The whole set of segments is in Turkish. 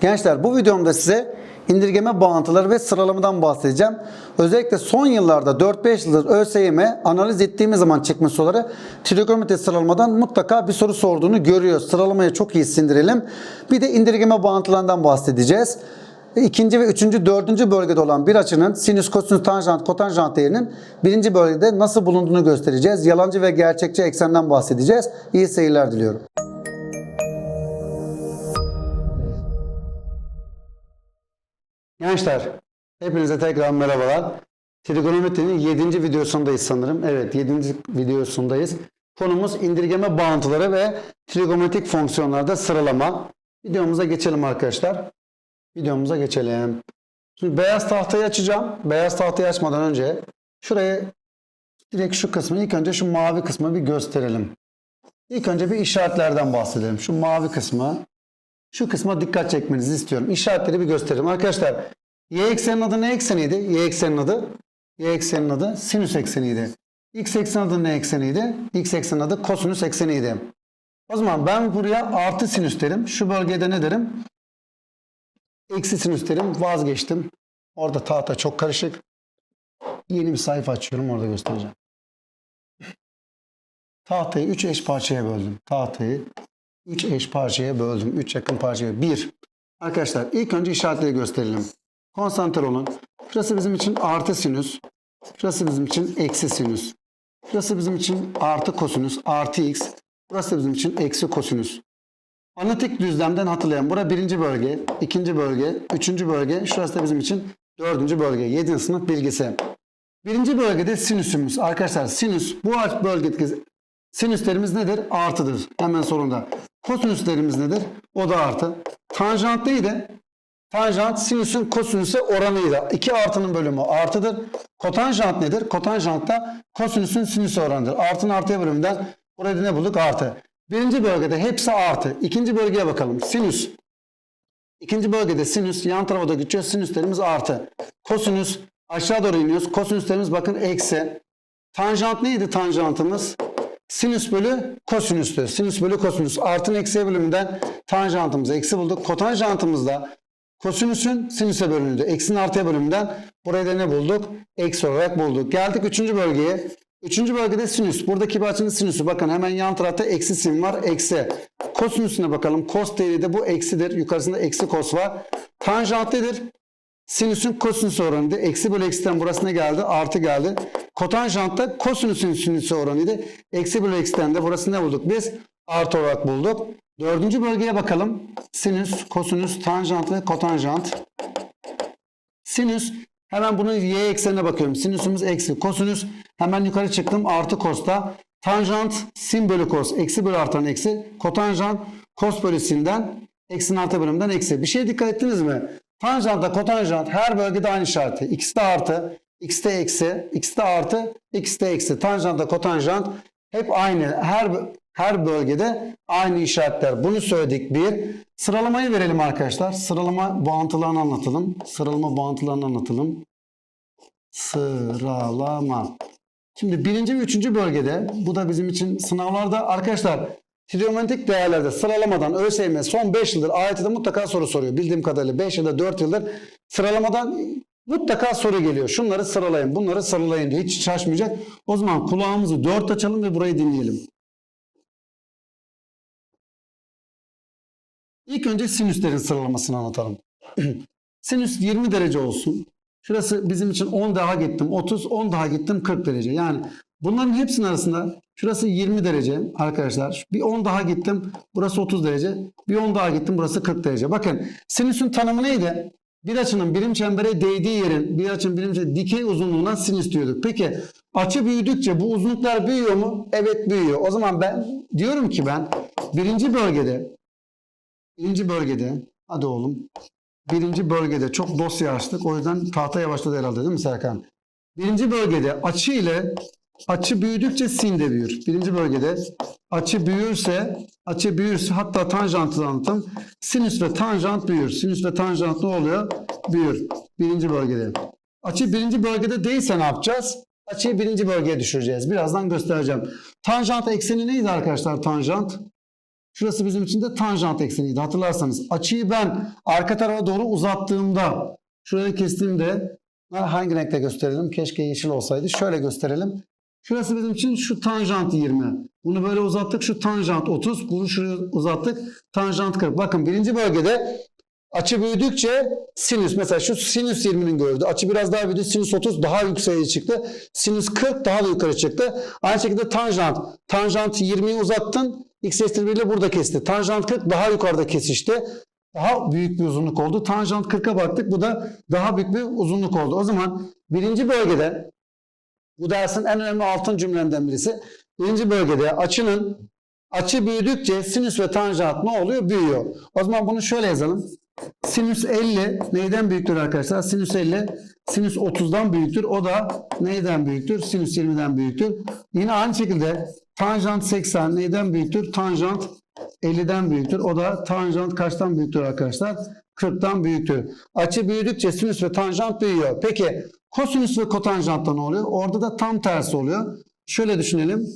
Gençler bu videomda size indirgeme bağıntıları ve sıralamadan bahsedeceğim. Özellikle son yıllarda 4-5 yıldır ÖSYM analiz ettiğimiz zaman çıkmış soruları trigonometri sıralamadan mutlaka bir soru sorduğunu görüyoruz. Sıralamayı çok iyi sindirelim. Bir de indirgeme bağıntılarından bahsedeceğiz. İkinci ve üçüncü, dördüncü bölgede olan bir açının sinüs, kosinüs, tanjant, kotanjant değerinin birinci bölgede nasıl bulunduğunu göstereceğiz. Yalancı ve gerçekçi eksenden bahsedeceğiz. İyi seyirler diliyorum. Gençler, hepinize tekrar merhabalar. Trigonometrinin 7. videosundayız sanırım. Evet, 7. videosundayız. Konumuz indirgeme bağıntıları ve trigonometrik fonksiyonlarda sıralama. Videomuza geçelim arkadaşlar. Videomuza geçelim. Şimdi beyaz tahtayı açacağım. Beyaz tahtayı açmadan önce şuraya direkt şu kısmı, ilk önce şu mavi kısmı bir gösterelim. İlk önce bir işaretlerden bahsedelim. Şu mavi kısmı, şu kısma dikkat çekmenizi istiyorum. İşaretleri bir gösterelim. Arkadaşlar y eksenin adı ne ekseniydi? Y eksenin adı y eksenin adı sinüs ekseniydi. X eksenin adı ne ekseniydi? X eksenin adı kosinüs ekseniydi. O zaman ben buraya artı sinüs derim. Şu bölgede ne derim? Eksi sinüs derim. Vazgeçtim. Orada tahta çok karışık. Yeni bir sayfa açıyorum. Orada göstereceğim. Tahtayı 3 eş parçaya böldüm. Tahtayı 3 eş parçaya böldüm. 3 yakın parçaya. 1. Arkadaşlar ilk önce işaretleri gösterelim. Konsantre olun. Şurası bizim için artı sinüs. Şurası bizim için eksi sinüs. Şurası bizim için artı kosinüs, artı x. Burası bizim için eksi kosinüs. Analitik düzlemden hatırlayın. Bura birinci bölge, ikinci bölge, üçüncü bölge. Şurası da bizim için dördüncü bölge. Yedinci sınıf bilgisi. Birinci bölgede sinüsümüz. Arkadaşlar sinüs bu bölgedeki sinüslerimiz nedir? Artıdır. Hemen sorunda. Kosinüslerimiz nedir? O da artı. Tanjant neydi? Tanjant sinüsün kosinüse oranıydı. 2 artının bölümü artıdır. Kotanjant nedir? Kotanjant da kosinüsün sinüse oranıdır. Artının artıya bölümünden burada ne bulduk? Artı. Birinci bölgede hepsi artı. İkinci bölgeye bakalım. Sinüs. İkinci bölgede sinüs yan tarafa da geçiyor. Sinüslerimiz artı. Kosinüs aşağı doğru iniyoruz. Kosinüslerimiz bakın eksi. Tanjant neydi tanjantımız? Sinüs bölü kosinüstü. Sinüs bölü kosinüs. Artın eksiye bölümünden tanjantımızı eksi bulduk. Kotanjantımız da kosinüsün sinüse bölünüydü. Eksinin artıya bölümünden burayı da ne bulduk? Eksi olarak bulduk. Geldik üçüncü bölgeye. Üçüncü bölgede sinüs. Buradaki bir açının sinüsü. Bakın hemen yan tarafta eksi sin var. Eksi. Kosinüsüne bakalım. Kos değeri de bu eksidir. Yukarısında eksi kos var. Tanjant nedir? Sinüsün kosinüs oranıydı. Eksi bölü eksiden burası ne geldi? Artı geldi. Kotanjant da kosinüsün sinüsü oranıydı. Eksi bölü eksiden de burası ne bulduk biz? Artı olarak bulduk. Dördüncü bölgeye bakalım. Sinüs, kosinüs, tanjant ve kotanjant. Sinüs hemen bunun y eksenine bakıyorum. Sinüsümüz eksi. Kosinüs hemen yukarı çıktım. Artı kosta. Tanjant sin bölü kos. Eksi bölü artan eksi. Kotanjant kos bölü sinden. Eksinin artı bölümünden eksi. Bir şeye dikkat ettiniz mi? Tanjantla kotanjant her bölgede aynı işareti. X de artı. X de eksi. X de artı. X de eksi. Tanjantla kotanjant hep aynı. Her her bölgede aynı işaretler. Bunu söyledik bir. Sıralamayı verelim arkadaşlar. Sıralama bağıntılarını anlatalım. Sıralama bağıntılarını anlatalım. Sıralama. Şimdi birinci ve üçüncü bölgede bu da bizim için sınavlarda arkadaşlar trigonometrik değerlerde sıralamadan ÖSYM son 5 yıldır AYT'de mutlaka soru soruyor. Bildiğim kadarıyla 5 ya da 4 yıldır sıralamadan mutlaka soru geliyor. Şunları sıralayın, bunları sıralayın diye hiç şaşmayacak. O zaman kulağımızı dört açalım ve burayı dinleyelim. İlk önce sinüslerin sıralamasını anlatalım. Sinüs 20 derece olsun. Şurası bizim için 10 daha gittim 30, 10 daha gittim 40 derece. Yani bunların hepsinin arasında şurası 20 derece arkadaşlar. Bir 10 daha gittim burası 30 derece. Bir 10 daha gittim burası 40 derece. Bakın sinüsün tanımı neydi? Bir açının birim çembere değdiği yerin bir açının birim çembere dikey uzunluğuna sinüs diyorduk. Peki açı büyüdükçe bu uzunluklar büyüyor mu? Evet büyüyor. O zaman ben diyorum ki ben birinci bölgede birinci bölgede hadi oğlum birinci bölgede çok dosya açtık. O yüzden tahta yavaşladı herhalde değil mi Serkan? Birinci bölgede açı ile açı büyüdükçe sin de büyür. Birinci bölgede açı büyürse açı büyürse hatta tanjantı anlattım. Sinüs ve tanjant büyür. Sinüs ve tanjant ne oluyor? Büyür. Birinci bölgede. Açı birinci bölgede değilse ne yapacağız? Açıyı birinci bölgeye düşüreceğiz. Birazdan göstereceğim. Tanjant ekseni neydi arkadaşlar tanjant? Şurası bizim için de tanjant ekseniydi hatırlarsanız. Açıyı ben arka tarafa doğru uzattığımda şurayı kestiğimde hangi renkte gösterelim? Keşke yeşil olsaydı. Şöyle gösterelim. Şurası bizim için şu tanjant 20. Bunu böyle uzattık. Şu tanjant 30. Bunu şuraya uzattık. Tanjant 40. Bakın birinci bölgede açı büyüdükçe sinüs mesela şu sinüs 20'nin gördü. Açı biraz daha büyüdü. Sinüs 30 daha yükseğe çıktı. Sinüs 40 daha da yukarı çıktı. Aynı şekilde tanjant. Tanjant 20'yi uzattın. X eşittir 1 ile burada kesti. Tanjant 40 daha yukarıda kesişti. Daha büyük bir uzunluk oldu. Tanjant 40'a baktık. Bu da daha büyük bir uzunluk oldu. O zaman birinci bölgede bu dersin en önemli altın cümlelerinden birisi. Birinci bölgede açının açı büyüdükçe sinüs ve tanjant ne oluyor? Büyüyor. O zaman bunu şöyle yazalım. Sinüs 50 neyden büyüktür arkadaşlar? Sinüs 50 sinüs 30'dan büyüktür. O da neyden büyüktür? Sinüs 20'den büyüktür. Yine aynı şekilde tanjant 80 neyden büyüktür? Tanjant 50'den büyüktür. O da tanjant kaçtan büyüktür arkadaşlar? 40'tan büyüktür. Açı büyüdükçe sinüs ve tanjant büyüyor. Peki kosinüs ve kotanjantta ne oluyor? Orada da tam tersi oluyor. Şöyle düşünelim.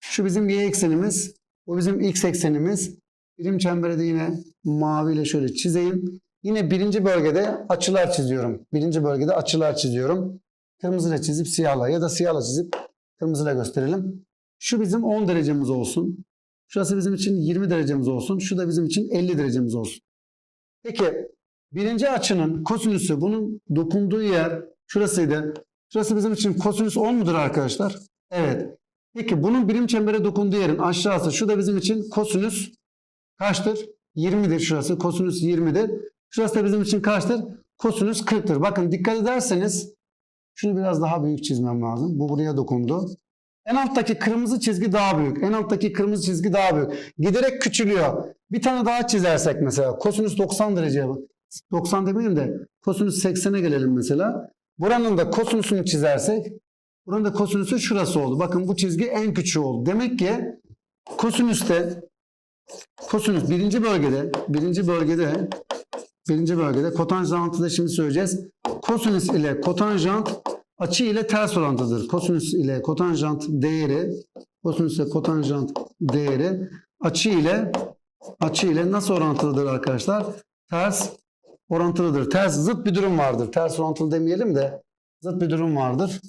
Şu bizim y eksenimiz. Bu bizim x eksenimiz. Birim çemberi de yine maviyle şöyle çizeyim. Yine birinci bölgede açılar çiziyorum. Birinci bölgede açılar çiziyorum. Kırmızıyla çizip siyahla ya da siyahla çizip kırmızıyla gösterelim. Şu bizim 10 derecemiz olsun. Şurası bizim için 20 derecemiz olsun. Şu da bizim için 50 derecemiz olsun. Peki birinci açının kosinüsü bunun dokunduğu yer şurasıydı. Şurası bizim için kosinüs 10 mudur arkadaşlar? Evet. Peki bunun birim çembere dokunduğu yerin aşağısı şu da bizim için kosinüs kaçtır? 20'dir şurası. Kosinüs 20'dir. Şurası da bizim için kaçtır? Kosinüs 40'tır. Bakın dikkat ederseniz şunu biraz daha büyük çizmem lazım. Bu buraya dokundu. En alttaki kırmızı çizgi daha büyük. En alttaki kırmızı çizgi daha büyük. Giderek küçülüyor. Bir tane daha çizersek mesela. Kosinüs 90 dereceye bak. 90 demeyelim de kosinüs 80'e gelelim mesela. Buranın da kosinüsünü çizersek buranın da kosinüsü şurası oldu. Bakın bu çizgi en küçüğü oldu. Demek ki kosinüste kosinüs birinci bölgede birinci bölgede birinci bölgede kotanjantı da şimdi söyleyeceğiz. Kosinüs ile kotanjant açı ile ters orantıdır. Kosinüs ile kotanjant değeri kosinüs ile kotanjant değeri açı ile açı ile nasıl orantılıdır arkadaşlar? Ters orantılıdır. Ters zıt bir durum vardır. Ters orantılı demeyelim de zıt bir durum vardır.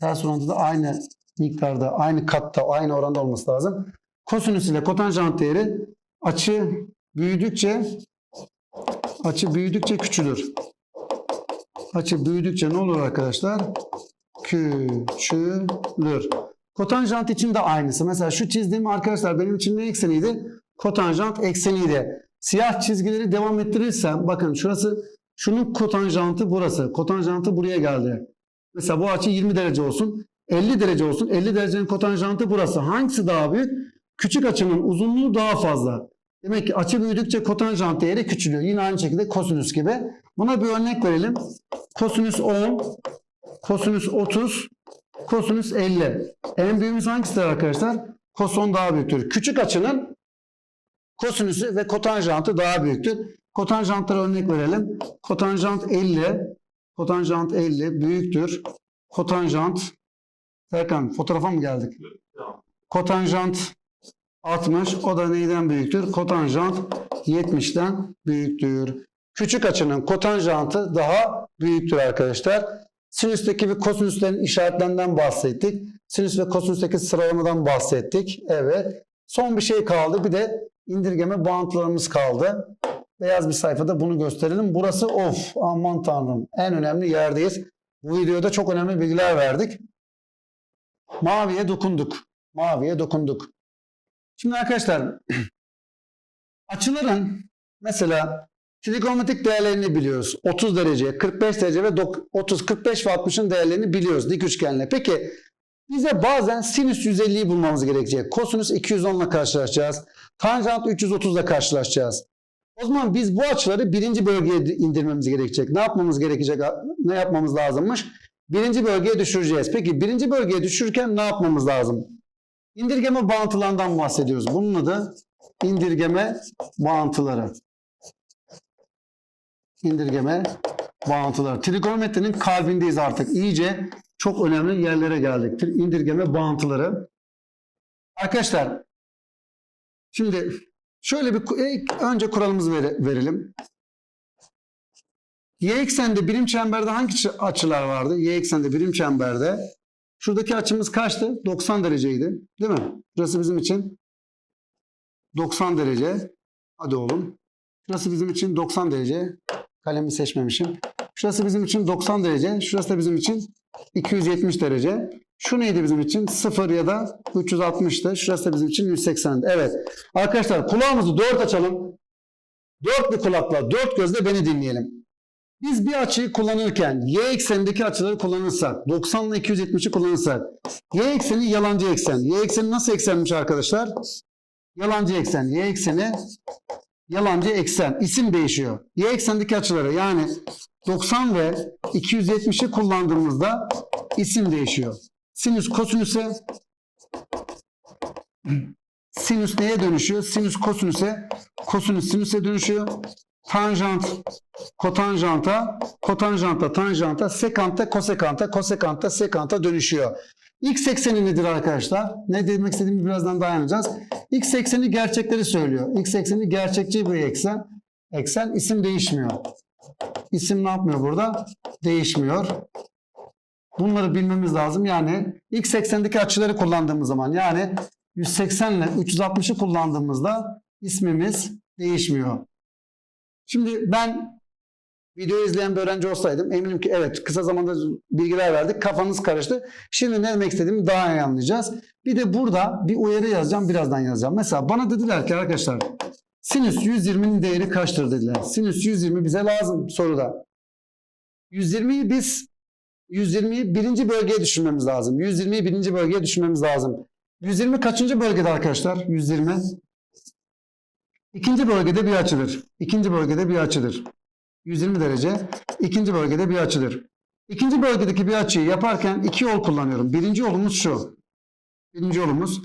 Ters orantıda aynı miktarda, aynı katta, aynı oranda olması lazım. Kosinüs ile kotanjant değeri açı büyüdükçe açı büyüdükçe küçülür. Açı büyüdükçe ne olur arkadaşlar? Küçülür. Kotanjant için de aynısı. Mesela şu çizdiğim arkadaşlar benim için ne ekseniydi? Kotanjant ekseniydi. Siyah çizgileri devam ettirirsem bakın şurası şunun kotanjantı burası. Kotanjantı buraya geldi. Mesela bu açı 20 derece olsun. 50 derece olsun. 50 derecenin kotanjantı burası. Hangisi daha büyük? Küçük açının uzunluğu daha fazla. Demek ki açı büyüdükçe kotanjant değeri küçülüyor. Yine aynı şekilde kosinüs gibi. Buna bir örnek verelim. Kosinüs 10, kosinüs 30, kosinüs 50. En büyüğümüz hangisidir arkadaşlar? Koson daha büyüktür. Küçük açının kosinüsü ve kotanjantı daha büyüktür. Kotanjantlara örnek verelim. Kotanjant 50, kotanjant 50 büyüktür. Kotanjant Serkan fotoğrafa mı geldik? Kotanjant 60 o da neyden büyüktür? Kotanjant 70'ten büyüktür. Küçük açının kotanjantı daha büyüktür arkadaşlar. Sinüsteki ve kosinüslerin işaretlerinden bahsettik. Sinüs ve kosinüsteki sıralamadan bahsettik. Evet. Son bir şey kaldı. Bir de indirgeme bağıntılarımız kaldı. Beyaz bir sayfada bunu gösterelim. Burası of aman tanrım en önemli yerdeyiz. Bu videoda çok önemli bilgiler verdik. Maviye dokunduk. Maviye dokunduk. Şimdi arkadaşlar açıların mesela trigonometrik değerlerini biliyoruz. 30 derece, 45 derece ve 30, 45 ve 60'ın değerlerini biliyoruz dik üçgenle. Peki bize bazen sinüs 150'yi bulmamız gerekecek. Kosinüs 210 ile karşılaşacağız. Tanjant 330 ile karşılaşacağız. O zaman biz bu açıları birinci bölgeye indirmemiz gerekecek. Ne yapmamız gerekecek? Ne yapmamız lazımmış? Birinci bölgeye düşüreceğiz. Peki birinci bölgeye düşürürken ne yapmamız lazım? İndirgeme bağıntılarından bahsediyoruz. Bunun adı indirgeme bağıntıları. İndirgeme bağıntıları. Trigonometrinin kalbindeyiz artık. İyice çok önemli yerlere geldik. İndirgeme bağıntıları. Arkadaşlar şimdi Şöyle bir ilk önce kuralımızı vere- verelim. Y eksende birim çemberde hangi çı- açılar vardı? Y eksende birim çemberde. Şuradaki açımız kaçtı? 90 dereceydi. Değil mi? Burası bizim için 90 derece. Hadi oğlum. Şurası bizim için 90 derece. Kalemi seçmemişim. Şurası bizim için 90 derece. Şurası da bizim için 270 derece. Şu neydi bizim için? 0 ya da 360'tı. Şurası da bizim için 180'di. Evet. Arkadaşlar kulağımızı dört açalım. Dört bir kulakla, dört gözle beni dinleyelim. Biz bir açıyı kullanırken y eksenindeki açıları kullanırsak, 90 ile 270'i kullanırsak, y ekseni yalancı eksen. Y ekseni nasıl eksenmiş arkadaşlar? Yalancı eksen. Y ekseni yalancı eksen. İsim değişiyor. Y eksendeki açıları yani 90 ve 270'i kullandığımızda isim değişiyor. Sinüs kosinüse sinüs neye dönüşüyor? Sinüs kosinüse kosinüs sinüse dönüşüyor. Tanjant kotanjanta, kotanjanta tanjanta, sekanta kosekanta, kosekanta sekanta dönüşüyor. X ekseni nedir arkadaşlar? Ne demek istediğimi birazdan daha anlayacağız. X ekseni gerçekleri söylüyor. X ekseni gerçekçi bir eksen. Eksen isim değişmiyor. İsim ne yapmıyor burada? Değişmiyor. Bunları bilmemiz lazım. Yani x eksendeki açıları kullandığımız zaman yani 180 ile 360'ı kullandığımızda ismimiz değişmiyor. Şimdi ben videoyu izleyen bir öğrenci olsaydım eminim ki evet kısa zamanda bilgiler verdik. Kafanız karıştı. Şimdi ne demek istediğimi daha iyi anlayacağız. Bir de burada bir uyarı yazacağım. Birazdan yazacağım. Mesela bana dediler ki arkadaşlar sinüs 120'nin değeri kaçtır dediler. Sinüs 120 bize lazım soruda. 120'yi biz 120'yi birinci bölgeye düşürmemiz lazım. 120'yi birinci bölgeye düşürmemiz lazım. 120 kaçıncı bölgede arkadaşlar? 120. İkinci bölgede bir açıdır. İkinci bölgede bir açıdır. 120 derece. İkinci bölgede bir açıdır. İkinci bölgedeki bir açıyı yaparken iki yol kullanıyorum. Birinci yolumuz şu. Birinci yolumuz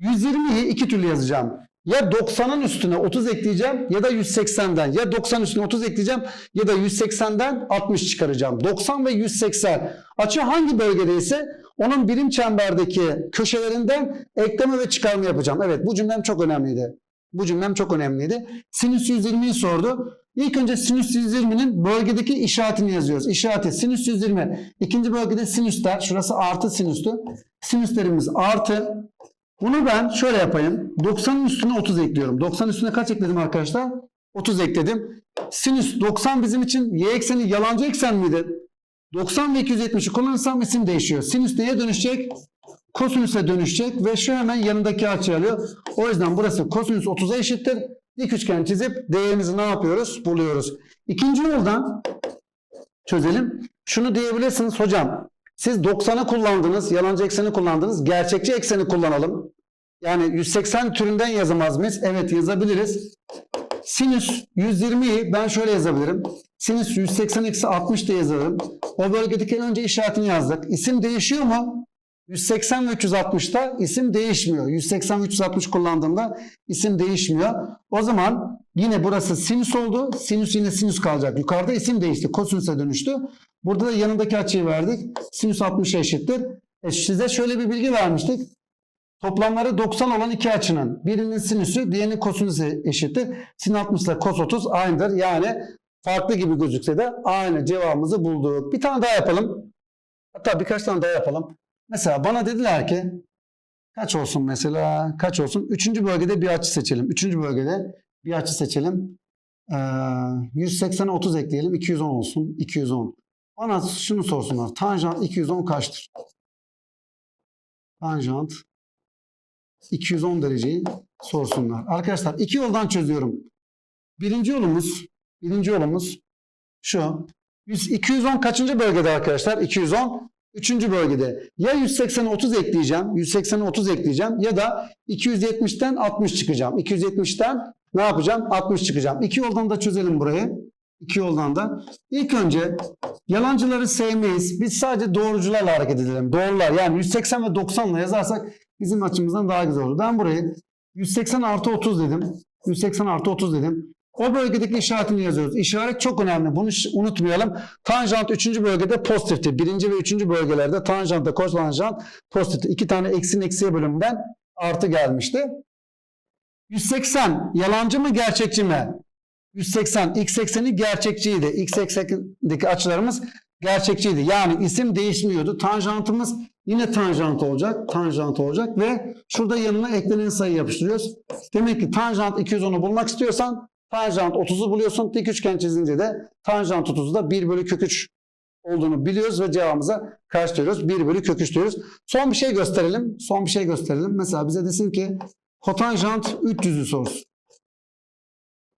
120'yi iki türlü yazacağım. Ya 90'ın üstüne 30 ekleyeceğim ya da 180'den. Ya 90 üstüne 30 ekleyeceğim ya da 180'den 60 çıkaracağım. 90 ve 180. Açı hangi bölgedeyse onun birim çemberdeki köşelerinden ekleme ve çıkarma yapacağım. Evet bu cümlem çok önemliydi. Bu cümlem çok önemliydi. Sinüs 120'yi sordu. İlk önce sinüs 120'nin bölgedeki işaretini yazıyoruz. İşareti sinüs 120. İkinci bölgede sinüsler. Şurası artı sinüstü. Sinüslerimiz artı. Bunu ben şöyle yapayım. 90'ın üstüne 30 ekliyorum. 90 üstüne kaç ekledim arkadaşlar? 30 ekledim. Sinüs 90 bizim için y ekseni yalancı eksen miydi? 90 ve 270'i kullanırsam isim değişiyor. Sinüs neye dönüşecek? Kosinüse dönüşecek ve şu hemen yanındaki açıyı alıyor. O yüzden burası kosinüs 30'a eşittir. Dik üçgen çizip değerimizi ne yapıyoruz? Buluyoruz. İkinci yoldan çözelim. Şunu diyebilirsiniz hocam. Siz 90'ı kullandınız, yalancı ekseni kullandınız. Gerçekçi ekseni kullanalım. Yani 180 türünden yazamaz mıyız? Evet yazabiliriz. Sinüs 120'yi ben şöyle yazabilirim. Sinüs 180 eksi 60 diye yazarım. O bölgedeki en önce işaretini yazdık. İsim değişiyor mu? 180 ve 360'da isim değişmiyor. 180 ve 360 kullandığımda isim değişmiyor. O zaman yine burası sinüs oldu. Sinüs yine sinüs kalacak. Yukarıda isim değişti. Kosinüse dönüştü. Burada da yanındaki açıyı verdik. Sinüs 60'a eşittir. E size şöyle bir bilgi vermiştik. Toplamları 90 olan iki açının birinin sinüsü diğerinin kosinüsü eşittir. Sin 60 ile kos 30 aynıdır. Yani farklı gibi gözükse de aynı cevabımızı bulduk. Bir tane daha yapalım. Hatta birkaç tane daha yapalım. Mesela bana dediler ki kaç olsun mesela kaç olsun? Üçüncü bölgede bir açı seçelim. Üçüncü bölgede bir açı seçelim. Ee, 180'e 30 ekleyelim. 210 olsun. 210. Bana şunu sorsunlar. Tanjant 210 kaçtır? Tanjant 210 dereceyi sorsunlar. Arkadaşlar iki yoldan çözüyorum. Birinci yolumuz birinci yolumuz şu. 100, 210 kaçıncı bölgede arkadaşlar? 210 Üçüncü bölgede ya 180'e 30 ekleyeceğim, 180'e 30 ekleyeceğim ya da 270'ten 60 çıkacağım. 270'ten ne yapacağım? 60 çıkacağım. İki yoldan da çözelim burayı. İki yoldan da. İlk önce yalancıları sevmeyiz. Biz sadece doğrucularla hareket edelim. Doğrular yani 180 ve 90 ile yazarsak bizim açımızdan daha güzel olur. Ben burayı 180 artı 30 dedim. 180 artı 30 dedim. O bölgedeki işaretini yazıyoruz. İşaret çok önemli. Bunu unutmayalım. Tanjant 3. bölgede pozitifti. 1. ve 3. bölgelerde tanjantta kotanjant pozitifti. İki tane eksinin eksiye bölümünden artı gelmişti. 180 yalancı mı gerçekçi mi? 180 x ekseni gerçekçiydi. X eksenindeki açılarımız gerçekçiydi. Yani isim değişmiyordu. Tanjantımız yine tanjant olacak. Tanjant olacak ve şurada yanına eklenen sayı yapıştırıyoruz. Demek ki tanjant 210'u bulmak istiyorsan tanjant 30'u buluyorsun. Dik üçgen çizince de tanjant 30'u da 1 bölü kök 3 olduğunu biliyoruz ve cevabımıza kaç diyoruz? 1 bölü kök 3 diyoruz. Son bir şey gösterelim. Son bir şey gösterelim. Mesela bize desin ki kotanjant 300'ü sorsun.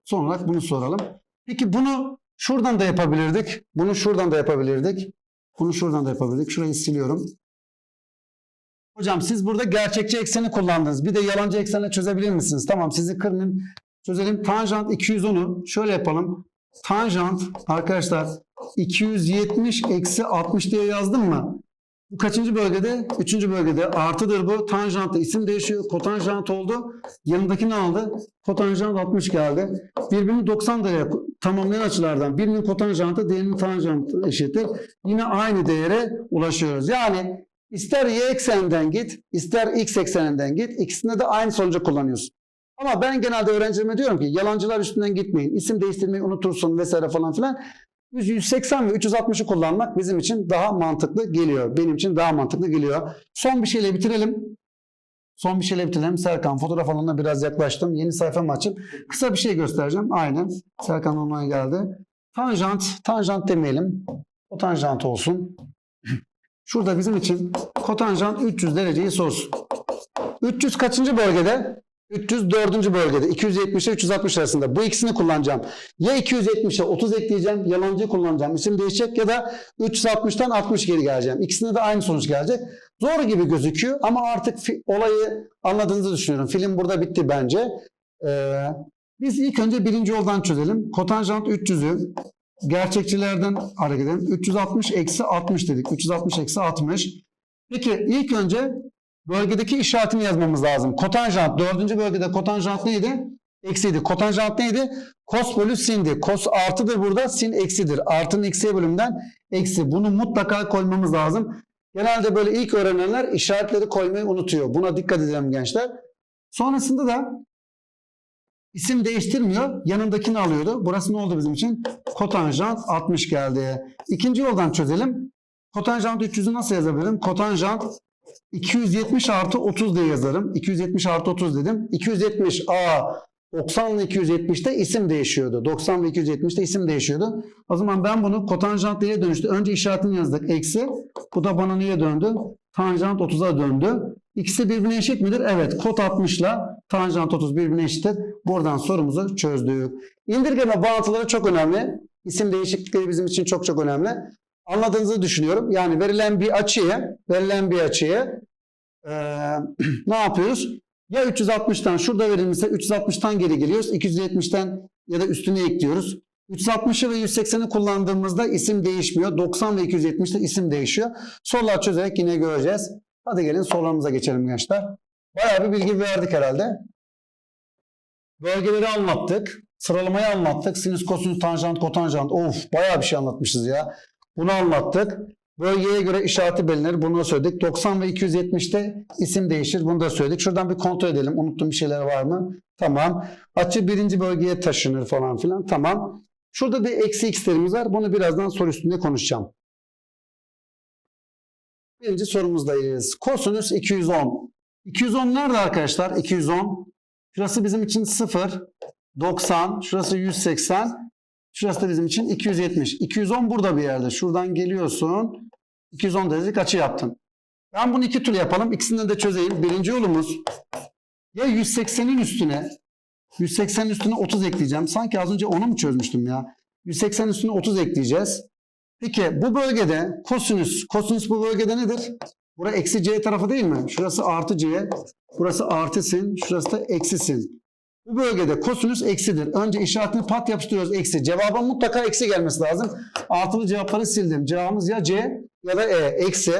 Son olarak bunu soralım. Peki bunu şuradan da yapabilirdik. Bunu şuradan da yapabilirdik. Bunu şuradan da yapabilirdik. Şurayı siliyorum. Hocam siz burada gerçekçi ekseni kullandınız. Bir de yalancı eksenle çözebilir misiniz? Tamam sizi kırmayayım. Çözelim. Tanjant 210'u şöyle yapalım. Tanjant arkadaşlar 270 eksi 60 diye yazdım mı? Bu kaçıncı bölgede? Üçüncü bölgede. Artıdır bu. Tanjantta isim değişiyor. Kotanjant oldu. Yanındaki ne aldı? Kotanjant 60 geldi. Birbirini 90 derece tamamlayan açılardan birinin kotanjantı diğerinin tanjantı eşittir. Yine aynı değere ulaşıyoruz. Yani ister y ekseninden git, ister x ekseninden git. İkisinde de aynı sonucu kullanıyorsun. Ama ben genelde öğrencilerime diyorum ki yalancılar üstünden gitmeyin. İsim değiştirmeyi unutursun vesaire falan filan. 180 ve 360'ı kullanmak bizim için daha mantıklı geliyor. Benim için daha mantıklı geliyor. Son bir şeyle bitirelim. Son bir şeyle bitirelim. Serkan fotoğraf alanına biraz yaklaştım. Yeni sayfamı açıp kısa bir şey göstereceğim. Aynen. Serkan olmaya geldi. Tanjant, tanjant demeyelim. O tanjant olsun. Şurada bizim için kotanjant 300 dereceyi sorsun. 300 kaçıncı bölgede? 304. bölgede 270 ile 360 arasında bu ikisini kullanacağım. Ya 270'e 30 ekleyeceğim, yalancıyı kullanacağım. İsim değişecek ya da 360'tan 60 geri geleceğim. İkisinde de aynı sonuç gelecek. Zor gibi gözüküyor ama artık olayı anladığınızı düşünüyorum. Film burada bitti bence. Ee, biz ilk önce birinci yoldan çözelim. Kotanjant 300'ü gerçekçilerden hareket edelim. 360 eksi 60 dedik. 360 eksi 60. Peki ilk önce bölgedeki işaretini yazmamız lazım. Kotanjant dördüncü bölgede kotanjant neydi? Eksiydi. Kotanjant neydi? Kos bölü sindi. Kos artıdır burada, sin eksidir. Artının eksiye bölümünden eksi. Bunu mutlaka koymamız lazım. Genelde böyle ilk öğrenenler işaretleri koymayı unutuyor. Buna dikkat edelim gençler. Sonrasında da isim değiştirmiyor. Yanındakini alıyordu. Burası ne oldu bizim için? Kotanjant 60 geldi. İkinci yoldan çözelim. Kotanjant 300'ü nasıl yazabilirim? Kotanjant 270 artı 30 diye yazarım. 270 artı 30 dedim. 270 A 90 ile 270'te isim değişiyordu. 90 ve 270'te isim değişiyordu. O zaman ben bunu kotanjant diye dönüştü. Önce işaretini yazdık. Eksi. Bu da bana niye döndü? Tanjant 30'a döndü. İkisi birbirine eşit midir? Evet. Kot 60 ile tanjant 30 birbirine eşittir. Buradan sorumuzu çözdük. İndirgeme bağıntıları çok önemli. İsim değişiklikleri bizim için çok çok önemli. Anladığınızı düşünüyorum. Yani verilen bir açıya, verilen bir açıya eee, ne yapıyoruz? Ya 360'tan şurada verilmişse 360'tan geri geliyoruz. 270'ten ya da üstüne ekliyoruz. 360'ı ve 180'i kullandığımızda isim değişmiyor. 90 ve 270'te isim değişiyor. Sorular çözerek yine göreceğiz. Hadi gelin sorularımıza geçelim gençler. Bayağı bir bilgi verdik herhalde. Bölgeleri anlattık. Sıralamayı anlattık. Sinüs, kosinüs, tanjant, kotanjant. Of bayağı bir şey anlatmışız ya. Bunu anlattık. Bölgeye göre işareti belirlenir. Bunu da söyledik. 90 ve 270'te isim değişir. Bunu da söyledik. Şuradan bir kontrol edelim. Unuttuğum bir şeyler var mı? Tamam. Açı birinci bölgeye taşınır falan filan. Tamam. Şurada bir eksi x'lerimiz var. Bunu birazdan soru üstünde konuşacağım. Birinci sorumuzdayız. Kosinüs 210. 210 nerede arkadaşlar? 210. Şurası bizim için 0. 90. Şurası 180. Şurası da bizim için 270. 210 burada bir yerde. Şuradan geliyorsun. 210 derecelik açı yaptın. Ben bunu iki türlü yapalım. İkisini de çözeyim. Birinci yolumuz ya 180'in üstüne 180'in üstüne 30 ekleyeceğim. Sanki az önce onu mu çözmüştüm ya? 180 üstüne 30 ekleyeceğiz. Peki bu bölgede kosinüs, kosinüs bu bölgede nedir? Bura eksi c tarafı değil mi? Şurası artı c, burası artı sin, şurası da eksi sin. Bu bölgede kosinüs eksidir. Önce işaretini pat yapıştırıyoruz eksi. Cevaba mutlaka eksi gelmesi lazım. Altılı cevapları sildim. Cevabımız ya C ya da E. Eksi.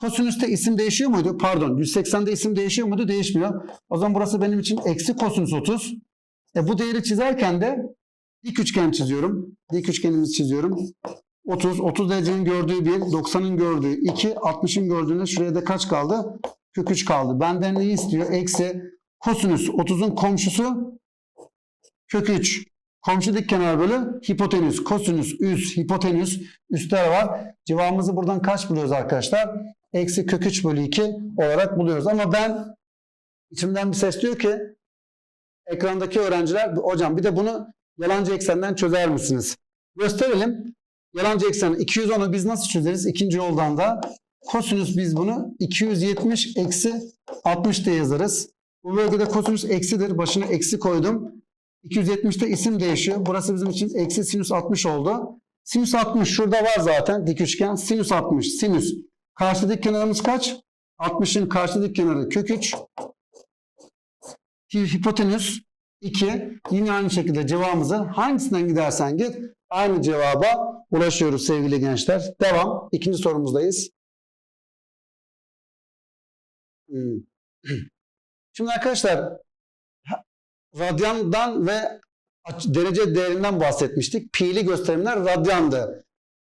Kosinüste isim değişiyor muydu? Pardon. 180'de isim değişiyor muydu? Değişmiyor. O zaman burası benim için eksi kosinüs 30. E bu değeri çizerken de dik üçgen çiziyorum. Dik üçgenimizi çiziyorum. 30, 30 derecenin gördüğü 1, 90'ın gördüğü 2, 60'ın gördüğünde şuraya da kaç kaldı? Kök 3 kaldı. Benden ne istiyor? Eksi Kosinüs 30'un komşusu kök 3. Komşu dik kenar bölü hipotenüs. Kosinüs, üs, hipotenüs. Üstler var. Cevabımızı buradan kaç buluyoruz arkadaşlar? Eksi kök 3 bölü 2 olarak buluyoruz. Ama ben içimden bir ses diyor ki ekrandaki öğrenciler hocam bir de bunu yalancı eksenden çözer misiniz? Gösterelim. Yalancı eksen 210'u biz nasıl çözeriz? İkinci yoldan da kosinüs biz bunu 270 eksi 60 diye yazarız. Bu bölgede kosinüs eksidir. Başına eksi koydum. 270'te isim değişiyor. Burası bizim için eksi sinüs 60 oldu. Sinüs 60 şurada var zaten dik üçgen. Sinüs 60. Sinüs. Karşı dik kenarımız kaç? 60'ın karşı dik kenarı kök 3. Hi- Hipotenüs 2. Yine aynı şekilde cevabımızı hangisinden gidersen git aynı cevaba ulaşıyoruz sevgili gençler. Devam. İkinci sorumuzdayız. Hmm. Şimdi arkadaşlar radyandan ve derece değerinden bahsetmiştik. Pi'li gösterimler radyandı.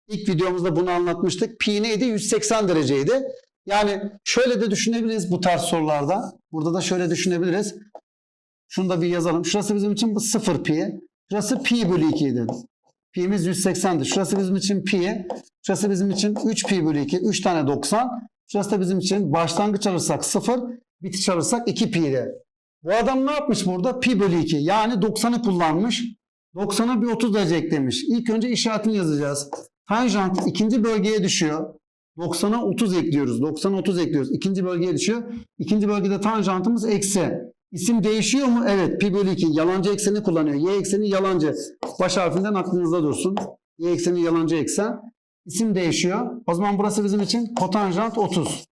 İlk videomuzda bunu anlatmıştık. Pi neydi? 180 dereceydi. Yani şöyle de düşünebiliriz bu tarz sorularda. Burada da şöyle düşünebiliriz. Şunu da bir yazalım. Şurası bizim için bu 0 pi. Şurası pi bölü 2 idi. Pi'miz 180'di. Şurası bizim için pi. Şurası bizim için 3 pi bölü 2. 3 tane 90. Şurası da bizim için başlangıç alırsak 0. Bitiş alırsak 2 pi'de. Bu adam ne yapmış burada? Pi bölü 2. Yani 90'ı kullanmış. 90'a bir 30 derece eklemiş. İlk önce işaretini yazacağız. Tanjant ikinci bölgeye düşüyor. 90'a 30 ekliyoruz. 90'a 30 ekliyoruz. İkinci bölgeye düşüyor. İkinci bölgede tanjantımız eksi. İsim değişiyor mu? Evet. Pi bölü 2. Yalancı ekseni kullanıyor. Y ekseni yalancı. Baş harfinden aklınızda dursun. Y ekseni yalancı eksen. İsim değişiyor. O zaman burası bizim için kotanjant 30.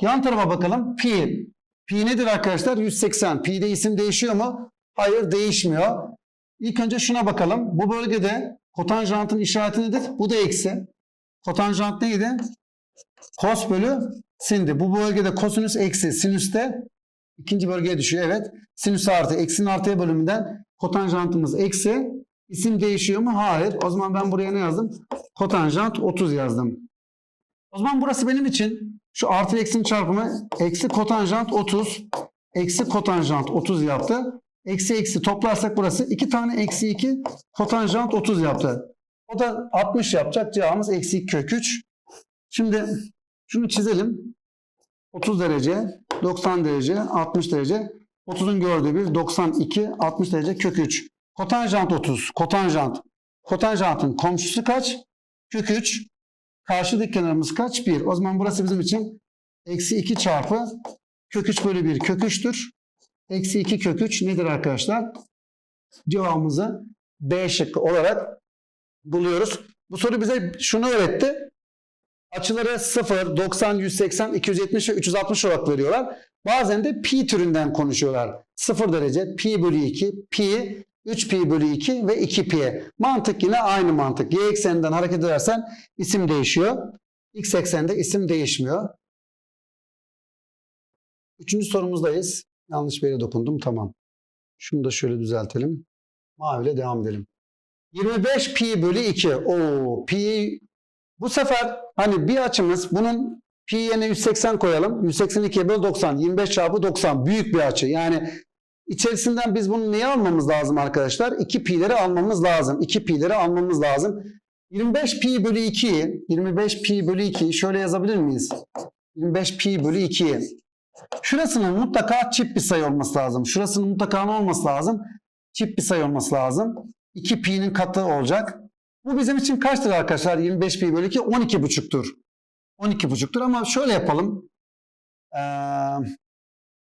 Yan tarafa bakalım. Pi. Pi nedir arkadaşlar? 180. Pi'de isim değişiyor mu? Hayır değişmiyor. İlk önce şuna bakalım. Bu bölgede kotanjantın işareti nedir? Bu da eksi. Kotanjant neydi? Kos bölü sindi. Bu bölgede kosinüs eksi. Sinüs de ikinci bölgeye düşüyor. Evet. Sinüs artı. Eksinin artıya bölümünden kotanjantımız eksi. İsim değişiyor mu? Hayır. O zaman ben buraya ne yazdım? Kotanjant 30 yazdım. O zaman burası benim için şu artı eksinin çarpımı eksi kotanjant 30 eksi kotanjant 30 yaptı. Eksi eksi toplarsak burası 2 tane eksi 2 kotanjant 30 yaptı. O da 60 yapacak. Cevabımız eksi 2 kök 3. Şimdi şunu çizelim. 30 derece, 90 derece, 60 derece. 30'un gördüğü bir 92, 60 derece kök 3. Kotanjant 30. Kotanjant. Kotanjantın komşusu kaç? Kök 3. Karşı dik kenarımız kaç? 1. O zaman burası bizim için eksi 2 çarpı kök 3 bölü 1 kök 3'tür. Eksi 2 kök 3 nedir arkadaşlar? Cevabımızı B şıkkı olarak buluyoruz. Bu soru bize şunu öğretti. Açıları 0, 90, 180, 270 ve 360 olarak veriyorlar. Bazen de pi türünden konuşuyorlar. 0 derece, pi bölü 2, pi, 3 pi bölü 2 ve 2 pi. Mantık yine aynı mantık. Y ekseninden hareket edersen isim değişiyor. X eksende isim değişmiyor. Üçüncü sorumuzdayız. Yanlış bir yere dokundum. Tamam. Şunu da şöyle düzeltelim. Maviyle devam edelim. 25 pi bölü 2. Oo, pi bu sefer hani bir açımız bunun pi yerine 180 koyalım. 182'ye böl 90. 25 çarpı 90. Büyük bir açı. Yani içerisinden biz bunu niye almamız lazım arkadaşlar? 2 pi'leri almamız lazım. 2 pi'leri almamız lazım. 25 pi bölü 2'yi 25 pi bölü 2'yi şöyle yazabilir miyiz? 25 pi bölü 2'yi Şurasının mutlaka çift bir sayı olması lazım. Şurasının mutlaka ne olması lazım? Çift bir sayı olması lazım. 2 pi'nin katı olacak. Bu bizim için kaçtır arkadaşlar? 25 pi bölü 2 12,5'tur. 12,5'tur ama şöyle yapalım. Ee,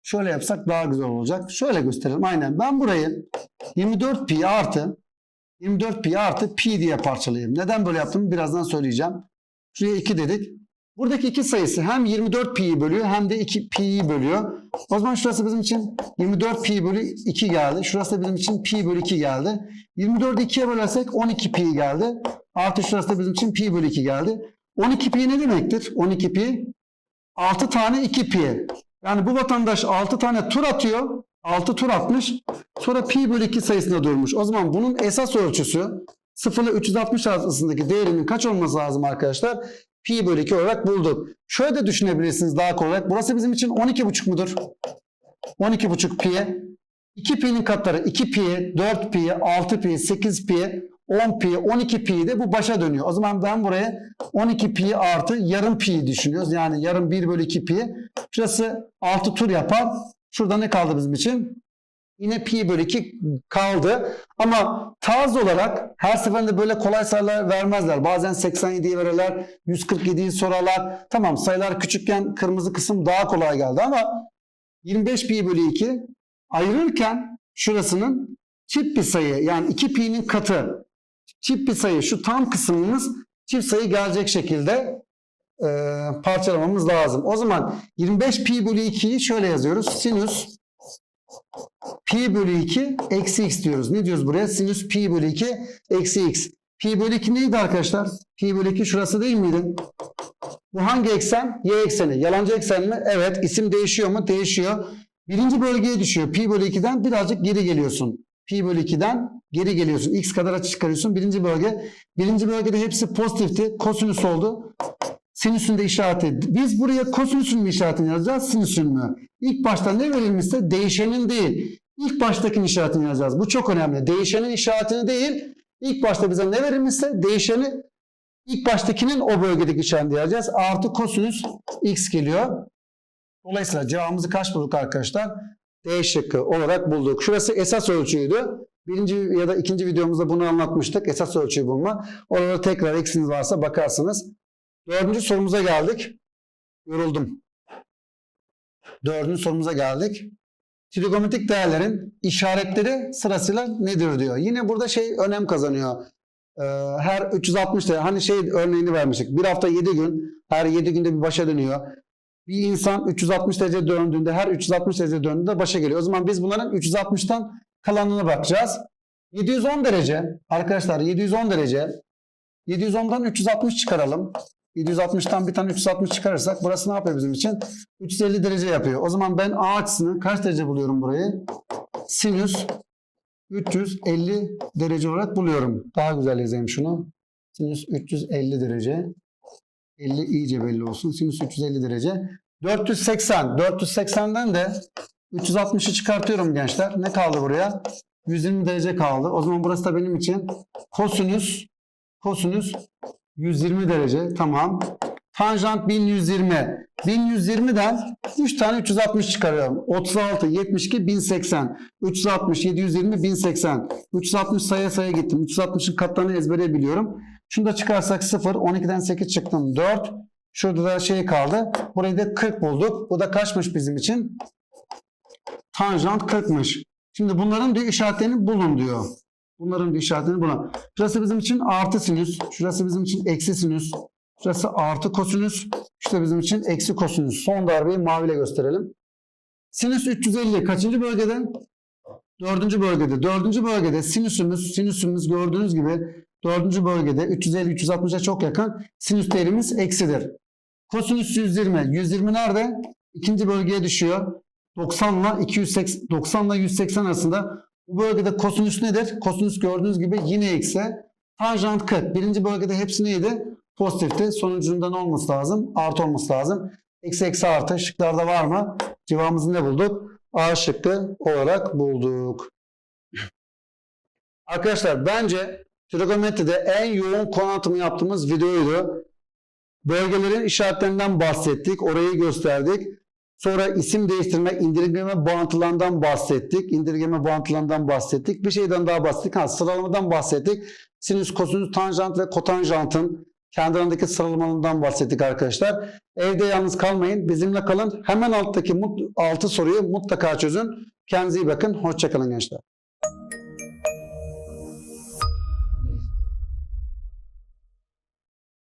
şöyle yapsak daha güzel olacak. Şöyle gösterelim. Aynen. Ben burayı 24 pi artı 24 pi artı pi diye parçalayayım. Neden böyle yaptım? Birazdan söyleyeceğim. Şuraya 2 dedik. Buradaki iki sayısı hem 24 pi'yi bölüyor hem de 2 pi'yi bölüyor. O zaman şurası bizim için 24 pi bölü 2 geldi. Şurası da bizim için pi bölü 2 geldi. 24'ü 2'ye bölersek 12 pi geldi. Artı şurası da bizim için pi bölü 2 geldi. 12 pi ne demektir? 12 pi 6 tane 2 pi. Yani bu vatandaş 6 tane tur atıyor. 6 tur atmış. Sonra pi bölü 2 sayısında durmuş. O zaman bunun esas ölçüsü 0 ile 360 arasındaki değerinin kaç olması lazım arkadaşlar? Pi bölü 2 olarak bulduk. Şöyle de düşünebilirsiniz daha kolay. Burası bizim için 12,5 mudur? 12,5 pi. 2 pi'nin katları 2 pi, 4 pi, 6 pi, 8 pi, 10 pi, 12 pi de bu başa dönüyor. O zaman ben buraya 12 pi artı yarım pi düşünüyoruz. Yani yarım 1 bölü 2 pi. Şurası 6 tur yapar. Şurada ne kaldı bizim için? Yine pi bölü 2 kaldı. Ama tarz olarak her seferinde böyle kolay sayılar vermezler. Bazen 87'yi verirler, 147'yi sorarlar. Tamam sayılar küçükken kırmızı kısım daha kolay geldi ama 25 pi bölü 2 ayırırken şurasının çift bir sayı yani 2 pi'nin katı çift bir sayı şu tam kısmımız çift sayı gelecek şekilde e, parçalamamız lazım. O zaman 25 pi bölü 2'yi şöyle yazıyoruz. Sinüs pi bölü 2 eksi x diyoruz. Ne diyoruz buraya? Sinüs pi bölü 2 eksi x. Pi bölü 2 neydi arkadaşlar? Pi bölü 2 şurası değil miydi? Bu hangi eksen? Y ekseni. Yalancı eksen mi? Evet. İsim değişiyor mu? Değişiyor. Birinci bölgeye düşüyor. Pi bölü 2'den birazcık geri geliyorsun. Pi bölü 2'den geri geliyorsun. X kadar açı çıkarıyorsun. Birinci bölge. Birinci bölgede hepsi pozitifti. Kosinüs oldu. Sinüsün de işareti. Biz buraya kosinüsün mü işaretini yazacağız? Sinüsün mü? İlk başta ne verilmişse değişenin değil. İlk baştakinin işaretini yazacağız. Bu çok önemli. Değişenin işaretini değil. İlk başta bize ne verilmişse değişeni ilk baştakinin o bölgedeki işaretini yazacağız. Artı kosinüs x geliyor. Dolayısıyla cevabımızı kaç bulduk arkadaşlar? D şıkkı olarak bulduk. Şurası esas ölçüydü. Birinci ya da ikinci videomuzda bunu anlatmıştık. Esas ölçüyü bulma. Orada tekrar eksiniz varsa bakarsınız. Dördüncü sorumuza geldik. Yoruldum. Dördüncü sorumuza geldik. Trigonometrik değerlerin işaretleri sırasıyla nedir diyor. Yine burada şey önem kazanıyor. Ee, her 360 derece hani şey örneğini vermiştik. Bir hafta 7 gün her 7 günde bir başa dönüyor. Bir insan 360 derece döndüğünde her 360 derece döndüğünde başa geliyor. O zaman biz bunların 360'tan kalanına bakacağız. 710 derece arkadaşlar 710 derece 710'dan 360 çıkaralım. 760'tan bir tane 360 çıkarırsak burası ne yapıyor bizim için? 350 derece yapıyor. O zaman ben A açısını kaç derece buluyorum burayı? Sinüs 350 derece olarak buluyorum. Daha güzel yazayım şunu. Sinüs 350 derece. 50 iyice belli olsun. Sinüs 350 derece. 480. 480'den de 360'ı çıkartıyorum gençler. Ne kaldı buraya? 120 derece kaldı. O zaman burası da benim için kosinüs kosinüs 120 derece. Tamam. Tanjant 1120. 1120'den 3 tane 360 çıkarıyorum. 36, 72, 1080. 360, 720, 1080. 360 sayı sayı gittim. 360'ın katlarını ezbere biliyorum. Şunu da çıkarsak 0. 12'den 8 çıktım. 4. Şurada da şey kaldı. Burayı da 40 bulduk. Bu da kaçmış bizim için? Tanjant 40'mış. Şimdi bunların diyor işaretlerini bulun diyor. Bunların diyor işaretlerini bulun. Şurası bizim için artı sinüs. Şurası bizim için eksi sinüs. Şurası artı kosinüs. Şurası bizim için eksi kosinüs. Son darbeyi maviyle gösterelim. Sinüs 350 kaçıncı bölgede? Dördüncü bölgede. Dördüncü bölgede sinüsümüz, sinüsümüz gördüğünüz gibi dördüncü bölgede 350-360'a çok yakın. Sinüs değerimiz eksidir. Kosinüs 120. 120 nerede? İkinci bölgeye düşüyor. 90 ile 280 90 ile 180 arasında bu bölgede kosinüs nedir? Kosinüs gördüğünüz gibi yine eksi. Tanjant 40. Birinci bölgede hepsi neydi? Pozitifti. Sonucunda ne olması lazım? Artı olması lazım. Eksi eksi artı. Şıklarda var mı? Cevabımızı ne bulduk? A şıkkı olarak bulduk. Arkadaşlar bence trigonometride en yoğun konu anlatımı yaptığımız videoydu. Bölgelerin işaretlerinden bahsettik. Orayı gösterdik. Sonra isim değiştirme, indirgeme bağıntılarından bahsettik. İndirgeme bağıntılarından bahsettik. Bir şeyden daha bahsettik. Ha, sıralamadan bahsettik. Sinüs, kosinüs, tanjant ve kotanjantın kendi arasındaki sıralamalarından bahsettik arkadaşlar. Evde yalnız kalmayın. Bizimle kalın. Hemen alttaki 6 soruyu mutlaka çözün. Kendinize iyi bakın. Hoşçakalın gençler.